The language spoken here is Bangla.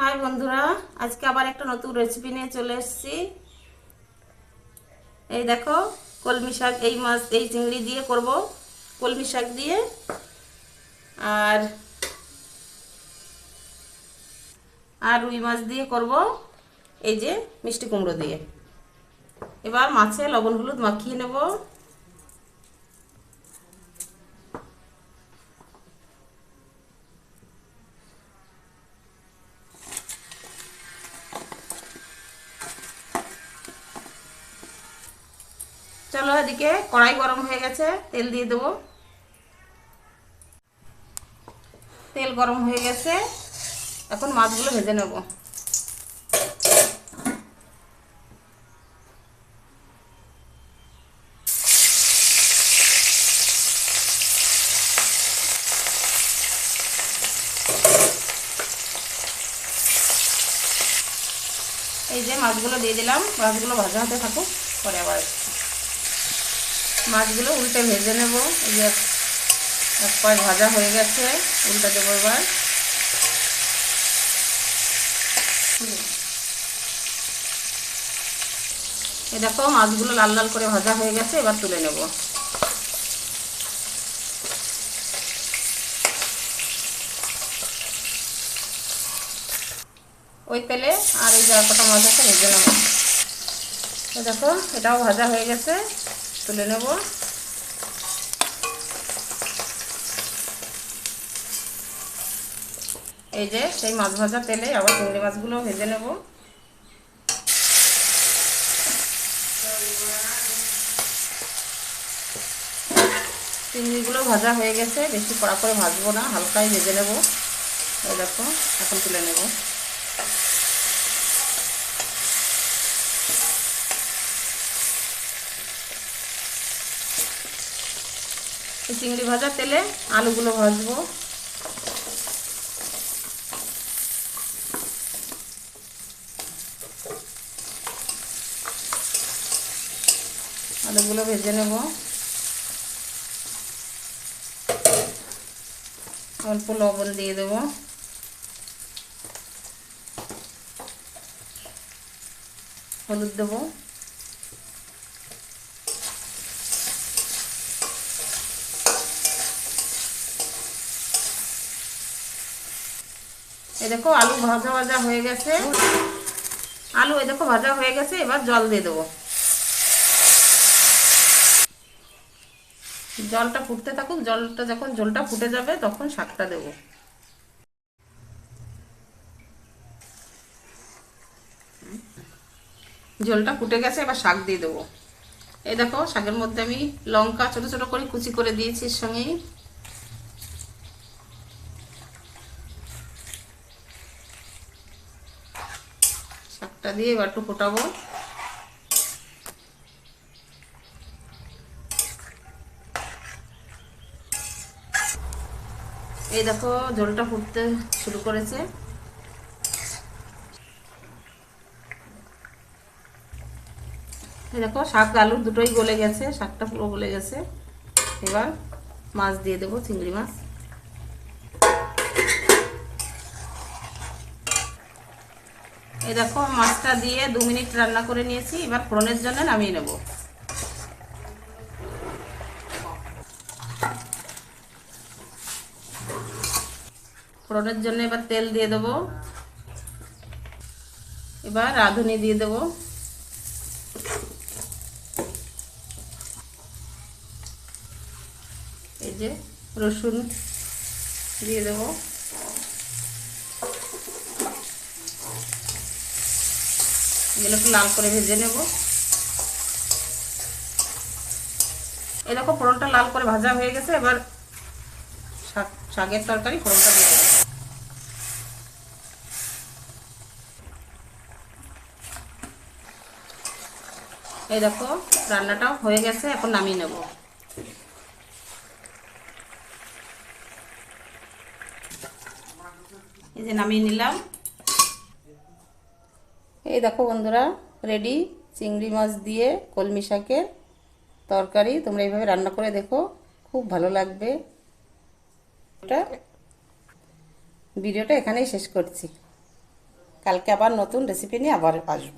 হাই বন্ধুরা, আজকে আবার একটা নতুন রেসিপি নিয়ে চলে এসেছি। এই দেখো, কলমি শাক, এই মাছ, এই চিংড়ি দিয়ে করব কলমি শাক দিয়ে। আর আর রুই মাছ দিয়ে করব এই যে মিষ্টি কুমড়ো দিয়ে। এবার মাছে লবণ হলুদ মাখিয়ে নেব। চলো এদিকে কড়াই গরম হয়ে গেছে, তেল দিয়ে দেবো। তেল গরম হয়ে গেছে, এখন মাছগুলো ভেজে নেব। এই যে মাছগুলো দিয়ে দিলাম, মাছগুলো ভাজা হতে থাকুক, পরে আবার মাছগুলো উল্টে ভেজে নেব। এই যে এক পাশ ভাজা হয়ে গেছে, উল্টে দেবো এবার। এই দেখো, মাছগুলো লাল লাল করে ভাজা হয়ে গেছে, এবার তুলে নেব। ওই তেলে আর এই যা কটা মাছ আছে, ভেজে নেব। দেখো, এটাও ভাজা হয়ে গেছে। তুলে নেব। এই যে সেই মাছ ভাজা তেলে আবার চিংড়ি মাছগুলো ভেজে নেব। চিংড়িগুলো ভাজা হয়ে গেছে, বেশি কড়া করে ভাজবো না, হালকাই ভেজে নেব। এই দেখো, এখন তুলে নেব। চিংড়ি ভাজা তেলে আলুগুলো ভাজবো। আলুগুলো ভেজে নেব। অল্প লবণ দিয়ে দেব। হলুদ দেবো। এই দেখো আলু ভাজা ভাজা হয়ে গেছে। আলু এই দেখো ভাজা হয়ে গেছে, এবার জল দিয়ে দেবো। জলটা ফুটতে থাকুক, জলটা যখন জলটা ফুটে যাবে, তখন শাকটা দেব। জলটা ফুটে গেছে, এবার শাক দিয়ে দেবো। এই দেখো, শাকের মধ্যে আমি লঙ্কা ছোট ছোট করে কুচি করে দিয়েছি এর সঙ্গেই। শাকটা দিয়ে এবার একটু ফোটাবো। এই দেখো জলটা ফুটতে শুরু করেছে। এই দেখো, শাক, আলু দুটোই গলে গেছে, শাকটা পুরো গলে গেছে। এবার মাছ দিয়ে দেবো, চিংড়ি মাছ। এই দেখো, মাছটা দিয়ে দু মিনিট রান্না করে নিয়েছি। এবার ফোড়নের জন্য নামিয়ে নেব। ফোড়নের জন্য এবার তেল দিয়ে দেব। এবার রাঁধুনি দিয়ে দেব। এই যে রসুন দিয়ে দেবো। এগুলো একটু লাল করে ভেজে নেব। এরকম ফোড়নটা লাল করে ভাজা হয়ে গেছে, এবার শাক শাকের তরকারি ফোড়নটা দিয়ে দেবো। এই দেখো, রান্নাটাও হয়ে গেছে, এখন নামিয়ে নেব। এই যে নামিয়ে নিলাম। এই দেখো বন্ধুরা রেডি চিংড়ি মাছ দিয়ে কলমি শাকের তরকারি। তোমরা এইভাবে রান্না করে দেখো, খুব ভালো লাগবে। এটা ভিডিওটা এখানেই শেষ করছি। কালকে আবার নতুন রেসিপি নিয়ে আবার আসব।